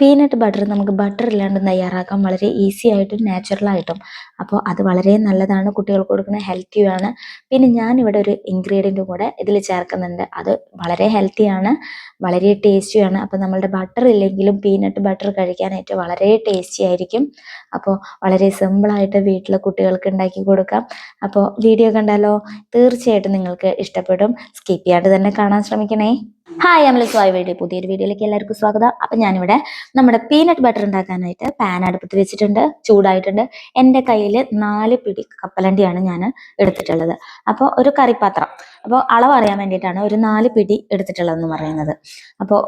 Peanut butter നമുക്ക് butter ഇല്ലാണ്ട് തയ്യാറാക്കാം വളരെ ഈസി ആയിട്ടും നാച്ചുറൽ ആയിട്ടും. അപ്പോൾ അത് വളരെ നല്ലതാണ്. കുട്ടികൾക്ക് കൊടുക്കുന്ന ഹെൽത്തിയുമാണ് പിന്നെ ഞാൻ ഇവിടെ ഒരു ഇൻഗ്രീഡിയന്റ് കൂടെ ഇതിൽ ചേർക്കുന്നുണ്ട്. അത് വളരെ ഹെൽത്തിയാണ് വളരെ ടേസ്റ്റിയാണ് അപ്പോൾ നമ്മളുടെ ബട്ടർ ഇല്ലെങ്കിലും പീനട്ട് ബട്ടർ കഴിക്കാനായിട്ട് വളരെ ടേസ്റ്റി ആയിരിക്കും. അപ്പോൾ വളരെ സിമ്പിളായിട്ട് വീട്ടിൽ കുട്ടികൾക്ക് ഉണ്ടാക്കി കൊടുക്കാം. അപ്പോൾ വീഡിയോ കണ്ടാലോ? തീർച്ചയായിട്ടും നിങ്ങൾക്ക് ഇഷ്ടപ്പെടും. സ്കിപ്പ് ചെയ്യാണ്ട് തന്നെ കാണാൻ ശ്രമിക്കണേ. ഹായ് അമല സ്വായ് വീഡിയോ പുതിയൊരു വീഡിയോയിലേക്ക് എല്ലാവർക്കും സ്വാഗതം. അപ്പം ഞാനിവിടെ നമ്മുടെ പീനട്ട് ബട്ടർ ഉണ്ടാക്കാനായിട്ട് പാൻ അടുപ്പത്ത് വെച്ചിട്ടുണ്ട് ചൂടായിട്ടുണ്ട്. എന്റെ കയ്യിൽ നാല് പിടി കപ്പലണ്ടിയാണ് ഞാൻ എടുത്തിട്ടുള്ളത്. അപ്പോൾ ഒരു കറിപ്പാത്രം അപ്പോൾ അളവ് അറിയാൻ വേണ്ടിയിട്ടാണ് ഒരു നാല് പിടി എടുത്തിട്ടുള്ളതെന്ന് പറയുന്നത്. അപ്പോൾ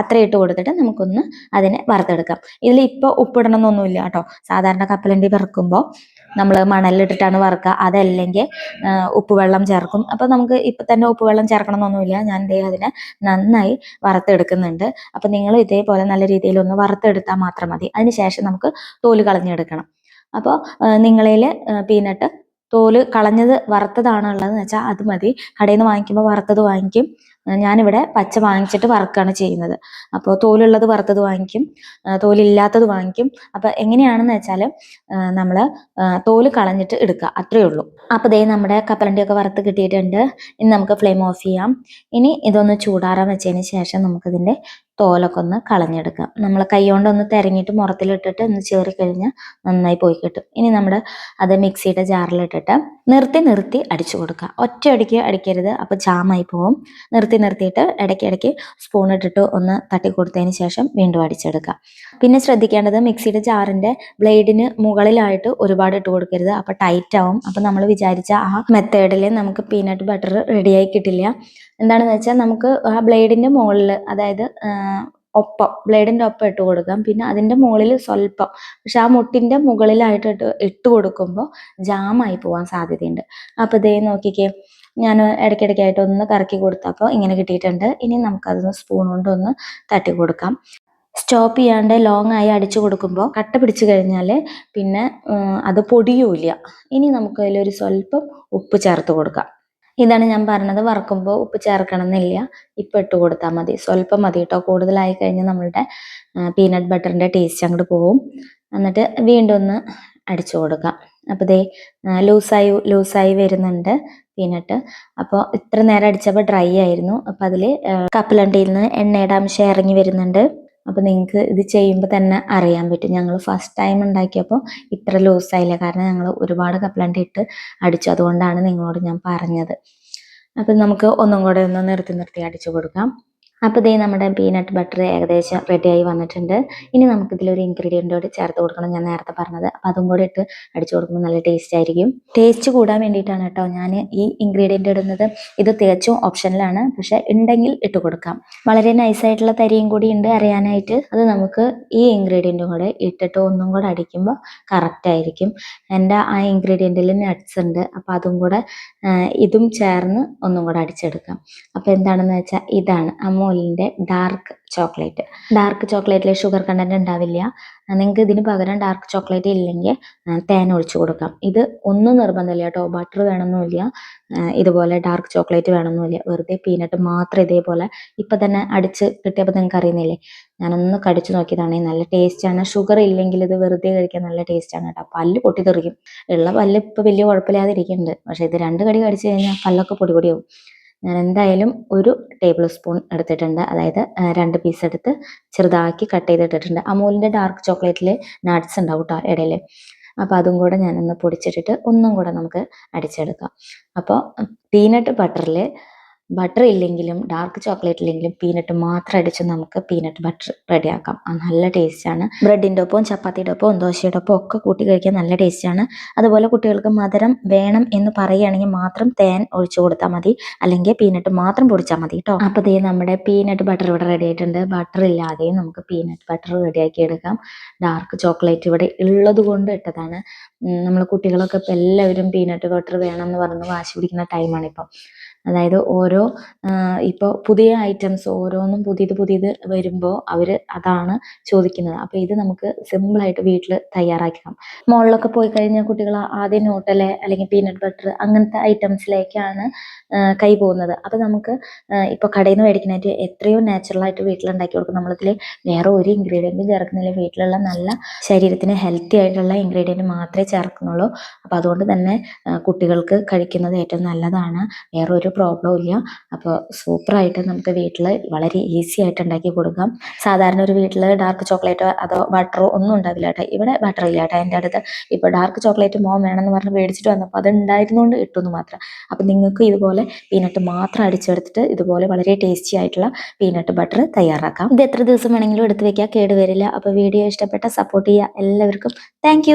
അത്ര ഇട്ട് കൊടുത്തിട്ട് നമുക്കൊന്ന് അതിനെ വറുത്തെടുക്കാം. ഇതിൽ ഇപ്പോൾ ഉപ്പിടണമെന്നൊന്നുമില്ല കേട്ടോ. സാധാരണ കപ്പലണ്ടി വറുക്കുമ്പോൾ നമ്മൾ മണലിട്ടിട്ടാണ് വറുക്കുക. അതല്ലെങ്കിൽ ഉപ്പുവെള്ളം ചേർക്കും. അപ്പോൾ നമുക്ക് ഇപ്പം തന്നെ ഉപ്പുവെള്ളം ചേർക്കണം എന്നൊന്നുമില്ല ഞാൻ ദേ അതിനെ നന്നായി വറുത്തെടുക്കുന്നുണ്ട്. അപ്പം നിങ്ങൾ ഇതേപോലെ നല്ല രീതിയിൽ ഒന്ന് വറുത്തെടുത്താൽ മാത്രം മതി. അതിനുശേഷം നമുക്ക് തോൽ കളഞ്ഞെടുക്കണം. അപ്പോൾ നിങ്ങളിൽ പീനട്ട് തോൽ കളഞ്ഞത് വറുത്തതാണുള്ളതെന്ന് വെച്ചാൽ അത് മതി. കടയിൽ നിന്ന് വാങ്ങിക്കുമ്പോൾ വറുത്തത് വാങ്ങിക്കും. ഞാനിവിടെ പച്ച വാങ്ങിച്ചിട്ട് വറുക്കാണ് ചെയ്യുന്നത്. അപ്പോൾ തോലുള്ളത് വറുത്തത് വാങ്ങിക്കും തോലില്ലാത്തത് വാങ്ങിക്കും. അപ്പോൾ എങ്ങനെയാണെന്ന് വെച്ചാൽ നമ്മൾ തോൽ കളഞ്ഞിട്ട് എടുക്കുക. അത്രയേ ഉള്ളൂ. അപ്പോൾ ദേ നമ്മുടെ കപ്പലണ്ടിയൊക്കെ വറുത്ത് കിട്ടിയിട്ടുണ്ട്. ഇനി നമുക്ക് ഫ്ലെയിം ഓഫ് ചെയ്യാം. ഇനി ഇതൊന്ന് ചൂടാറാൻ വെച്ചതിന് ശേഷം നമുക്കിതിന്റെ തോലൊക്കെ ഒന്ന് കളഞ്ഞെടുക്കാം നമ്മൾ കൈകൊണ്ട് ഒന്ന് തിരങ്ങിയിട്ട് മുറത്തിലിട്ടിട്ട് ഒന്ന് ചേറി കഴിഞ്ഞാൽ നന്നായി പോയി കിട്ടും. ഇനി നമ്മൾ അത് മിക്സിയുടെ ജാറിലിട്ടിട്ട് നിർത്തി നിർത്തി അടിച്ചു കൊടുക്കുക. ഒറ്റയടിക്ക് അടിക്കരുത്. അപ്പോൾ ജാമായി പോകും നിർത്തി നിർത്തിയിട്ട് ഇടയ്ക്ക് ഇടയ്ക്ക് സ്പൂൺ ഇട്ടിട്ട് ഒന്ന് തട്ടി കൊടുത്തതിന് ശേഷം വീണ്ടും അടിച്ചെടുക്കുക. പിന്നെ ശ്രദ്ധിക്കേണ്ടത് മിക്സിയുടെ ജാറിന്റെ ബ്ലേഡിന് മുകളിലായിട്ട് ഒരുപാട് ഇട്ട് കൊടുക്കരുത്. അപ്പോൾ ടൈറ്റ് ആവും. അപ്പോൾ നമ്മൾ വിചാരിച്ച ആ മെത്തേഡിൽ നമുക്ക് പീനട്ട് ബട്ടർ റെഡിയായി കിട്ടില്ല. എന്താണെന്ന് വെച്ചാൽ നമുക്ക് ആ ബ്ലേഡിന്റെ മുകളിൽ അതായത് ഒപ്പം ബ്ലേഡിന്റെ ഒപ്പം ഇട്ട് കൊടുക്കാം. പിന്നെ അതിന്റെ മുകളിൽ സ്വല്പം പക്ഷെ ആ മുട്ടിന്റെ മുകളിലായിട്ട് ഇട്ട് ഇട്ട് കൊടുക്കുമ്പോൾ ജാമായി പോകാൻ സാധ്യതയുണ്ട്. അപ്പോൾ ഇതേ നോക്കിക്കേ ഞാൻ ഇടയ്ക്കിടയ്ക്കായിട്ട് ഒന്ന് കറക്കി കൊടുത്തപ്പോൾ ഇങ്ങനെ കിട്ടിയിട്ടുണ്ട്. ഇനി നമുക്കതൊന്ന് സ്പൂൺ കൊണ്ട് ഒന്ന് തട്ടി കൊടുക്കാം. സ്റ്റോപ്പ് ചെയ്യാണ്ട് ലോങ് ആയി അടിച്ചു കൊടുക്കുമ്പോൾ കട്ട പിടിച്ചു കഴിഞ്ഞാൽ പിന്നെ അത് പൊടിയൂല ഇനി നമുക്കതിലൊരു സ്വല്പം ഉപ്പ് ചേർത്ത് കൊടുക്കാം. ഇതാണ് ഞാൻ പറഞ്ഞത് വറക്കുമ്പോൾ ഉപ്പ് ചേർക്കണം എന്നില്ല ഇപ്പം ഇട്ട് കൊടുത്താൽ മതി. സ്വല്പം മതി കേട്ടോ കൂടുതലായി കഴിഞ്ഞാൽ നമ്മളുടെ പീനട്ട് ബട്ടറിന്റെ ടേസ്റ്റ് അങ്ങോട്ട് പോവും. എന്നിട്ട് വീണ്ടും ഒന്ന് അടിച്ചു കൊടുക്കാം. അപ്പോൾ ദേ ലൂസായി ലൂസായി വരുന്നുണ്ട് പീനട്ട് അപ്പോൾ ഇത്ര നേരം അടിച്ചപ്പോൾ ഡ്രൈ ആയിരുന്നു. അപ്പോൾ അതിൽ കപ്പലണ്ടിയിൽ നിന്ന് എണ്ണയുടെ അംശം ഇറങ്ങി വരുന്നുണ്ട്. അപ്പോൾ നിങ്ങൾക്ക് ഇത് ചെയ്യുമ്പോൾ തന്നെ അറിയാൻ പറ്റും. ഞങ്ങൾ ഫസ്റ്റ് ടൈം ഉണ്ടാക്കിയപ്പോൾ ഇത്ര ലൂസായില്ല കാരണം ഞങ്ങൾ ഒരുപാട് കപ്ലണ്ട് ഇട്ട് അടിച്ചു. അതുകൊണ്ടാണ് നിങ്ങളോട് ഞാൻ പറഞ്ഞത്. അപ്പം നമുക്ക് ഒന്നും കൂടെ ഒന്ന് നിർത്തി നിർത്തി അടിച്ചു കൊടുക്കാം. അപ്പോൾ ഇതേ നമ്മുടെ പീനട്ട് ബട്ടർ ഏകദേശം റെഡിയായി വന്നിട്ടുണ്ട്. ഇനി നമുക്കിതിലൊരു ഇൻഗ്രീഡിയന്റ് കൂടി ചേർത്ത് കൊടുക്കണം ഞാൻ നേരത്തെ പറഞ്ഞത്. അപ്പോൾ അതും കൂടി ഇട്ട് അടിച്ചു കൊടുക്കുമ്പോൾ നല്ല ടേസ്റ്റ് ആയിരിക്കും. ടേസ്റ്റ് കൂടാൻ വേണ്ടിയിട്ടാണ് കേട്ടോ ഞാൻ ഈ ഇൻഗ്രീഡിയന്റ് ഇടുന്നത്. ഇത് തികച്ചും ഓപ്ഷനിലാണ് പക്ഷേ ഉണ്ടെങ്കിൽ ഇട്ട് കൊടുക്കാം. വളരെ നൈസായിട്ടുള്ള തരിയും കൂടി ഉണ്ട് അറിയാനായിട്ട്. അത് നമുക്ക് ഈ ഇൻഗ്രീഡിയന്റും കൂടെ ഇട്ടിട്ട് ഒന്നും കൂടെ അടിക്കുമ്പോൾ കറക്റ്റ് ആയിരിക്കും. എന്റെ ആ ഇൻഗ്രീഡിയന്റിൽ നട്ട്സ് ഉണ്ട്. അപ്പോൾ അതും കൂടെ ഇതും ചേർന്ന് ഒന്നും കൂടെ അടിച്ചെടുക്കാം. അപ്പോൾ എന്താണെന്ന് വെച്ചാൽ ഇതാണ്. അമൂലിന്റെ ഡാർക്ക് ചോക്ലേറ്റ് ഡാർക്ക് ചോക്ലേറ്റിൽ ഷുഗർ കണ്ടന്റ് ഉണ്ടാവില്ല. നിങ്ങൾക്ക് ഇതിന് പകരം ഡാർക്ക് ചോക്ലേറ്റ് ഇല്ലെങ്കിൽ തേൻ ഒഴിച്ചു കൊടുക്കാം. ഇത് ഒന്നും നിർബന്ധമില്ല കേട്ടോ. ബട്ടർ വേണമെന്നില്ല ഇതുപോലെ ഡാർക്ക് ചോക്ലേറ്റ് വേണമെന്നില്ല വെറുതെ പീനട്ട് മാത്രം ഇതേപോലെ ഇപ്പം തന്നെ അടിച്ച് കിട്ടിയപ്പോൾ നിങ്ങൾക്ക് അറിയുന്നില്ലേ? ഞാനൊന്ന് കടിച്ചു നോക്കിയതാണ്. നല്ല ടേസ്റ്റാണ് ഷുഗർ ഇല്ലെങ്കിൽ ഇത് വെറുതെ കഴിക്കാൻ നല്ല ടേസ്റ്റാണ് കേട്ടോ. പല്ല് പൊട്ടിത്തെറിക്കും ഉള്ള പല്ല് ഇപ്പോൾ വലിയ കുഴപ്പമില്ലാതെ ഇരിക്കുന്നുണ്ട്. പക്ഷേ ഇത് രണ്ട് കടി കടിച്ചു കഴിഞ്ഞാൽ പല്ലൊക്കെ പൊടി പൊടിയാവും ഞാൻ എന്തായാലും ഒരു ടേബിൾ സ്പൂൺ എടുത്തിട്ടുണ്ട്. അതായത് രണ്ട് പീസ് എടുത്ത് ചെറുതാക്കി കട്ട് ചെയ്തിട്ടിട്ടുണ്ട്. അമൂലിന്റെ ഡാർക്ക് ചോക്ലേറ്റിൽ നട്ട്സ് ഉണ്ടാവും കേട്ടോ ഇടയിൽ അപ്പോൾ അതും കൂടെ ഞാനൊന്ന് പൊടിച്ചിട്ടിട്ട് ഒന്നും കൂടെ നമുക്ക് അടിച്ചെടുക്കാം. അപ്പോൾ പീനട്ട് ബട്ടറിൽ ബട്ടർ ഇല്ലെങ്കിലും ഡാർക്ക് ചോക്ലേറ്റ് ഇല്ലെങ്കിലും പീനട്ട് മാത്രം അടിച്ച് നമുക്ക് പീനട്ട് ബട്ടർ റെഡിയാക്കാം നല്ല ടേസ്റ്റാണ് ബ്രെഡിന്റെ ഒപ്പം ചപ്പാത്തിയുടെ ഒപ്പം ദോശയുടെ ഒപ്പം ഒക്കെ കൂട്ടി കഴിക്കാൻ നല്ല ടേസ്റ്റാണ് അതുപോലെ കുട്ടികൾക്ക് മധുരം വേണം എന്ന് പറയുകയാണെങ്കിൽ മാത്രം തേൻ ഒഴിച്ചു കൊടുത്താൽ മതി. അല്ലെങ്കിൽ പീനട്ട് മാത്രം പൊടിച്ചാൽ മതി കേട്ടോ അപ്പോൾ ദേ നമ്മുടെ പീനട്ട് ബട്ടർ ഇവിടെ റെഡി ആയിട്ടുണ്ട്. ബട്ടർ ഇല്ലാതെയും നമുക്ക് പീനട്ട് ബട്ടർ റെഡിയാക്കി എടുക്കാം. ഡാർക്ക് ചോക്ലേറ്റ് ഇവിടെ ഉള്ളത് കൊണ്ട് ഇട്ടതാണ്. നമ്മൾ കുട്ടികളൊക്കെ ഇപ്പം എല്ലാവരും പീനട്ട് ബട്ടർ വേണം എന്ന് പറഞ്ഞ് വാശി പിടിക്കുന്ന ടൈമാണ് ഇപ്പം. അതായത് ഓരോ ഇപ്പോൾ പുതിയ ഐറ്റംസ് ഓരോന്നും പുതിയത് പുതിയത് വരുമ്പോൾ അവർ അതാണ് ചോദിക്കുന്നത്. അപ്പോൾ ഇത് നമുക്ക് സിമ്പിളായിട്ട് വീട്ടിൽ തയ്യാറാക്കാം. മോളിലൊക്കെ പോയി കഴിഞ്ഞാൽ കുട്ടികൾ ആദ്യം നോട്ടലെ അല്ലെങ്കിൽ പീനട്ട് ബട്ടർ അങ്ങനത്തെ ഐറ്റംസിലേക്കാണ് കൈ പോകുന്നത്. അപ്പോൾ നമുക്ക് ഇപ്പോൾ കടയിൽ നിന്ന് മേടിക്കുന്നതായിട്ട് എത്രയോ നാച്ചുറലായിട്ട് വീട്ടിലുണ്ടാക്കി കൊടുക്കും. നമ്മളിതിൽ വേറെ ഒരു ഇൻഗ്രീഡിയന്റും ചേർക്കുന്നില്ല. വീട്ടിലുള്ള നല്ല ശരീരത്തിന് ഹെൽത്തി ആയിട്ടുള്ള ഇൻഗ്രീഡിയന്റ് മാത്രമേ ചേർക്കുന്നുള്ളൂ. അപ്പോൾ അതുകൊണ്ട് തന്നെ കുട്ടികൾക്ക് കഴിക്കുന്നത് ഏറ്റവും നല്ലതാണ്. വേറെ ഒരു പ്രോബ്ലവും ഇല്ല. അപ്പോൾ സൂപ്പറായിട്ട് നമുക്ക് വീട്ടിൽ വളരെ ഈസി ആയിട്ട് ഉണ്ടാക്കി കൊടുക്കാം. സാധാരണ ഒരു വീട്ടിൽ ഡാർക്ക് ചോക്ലേറ്റോ അതോ ബട്ടറോ ഒന്നും ഉണ്ടാവില്ല കേട്ടോ ഇവിടെ ബട്ടർ ഇല്ല കേട്ടോ എന്റെ അടുത്ത്. ഇപ്പോൾ ഡാർക്ക് ചോക്ലേറ്റ് മോൻ വേണമെന്ന് പറഞ്ഞ് മേടിച്ചിട്ട് വന്നപ്പോൾ അത് ഉണ്ടായിരുന്നുകൊണ്ട് ഇട്ടുന്നു മാത്രം. അപ്പോൾ നിങ്ങൾക്ക് ഇതുപോലെ പീനട്ട് മാത്രം അടിച്ചെടുത്തിട്ട് ഇതുപോലെ വളരെ ടേസ്റ്റി ആയിട്ടുള്ള പീനട്ട് ബട്ടർ തയ്യാറാക്കാം. ഇത് എത്ര ദിവസം വേണമെങ്കിലും എടുത്ത് വെക്കാം കേടുവരില്ല അപ്പോൾ വീഡിയോ ഇഷ്ടപ്പെട്ട സപ്പോർട്ട് ചെയ്യുക എല്ലാവർക്കും താങ്ക്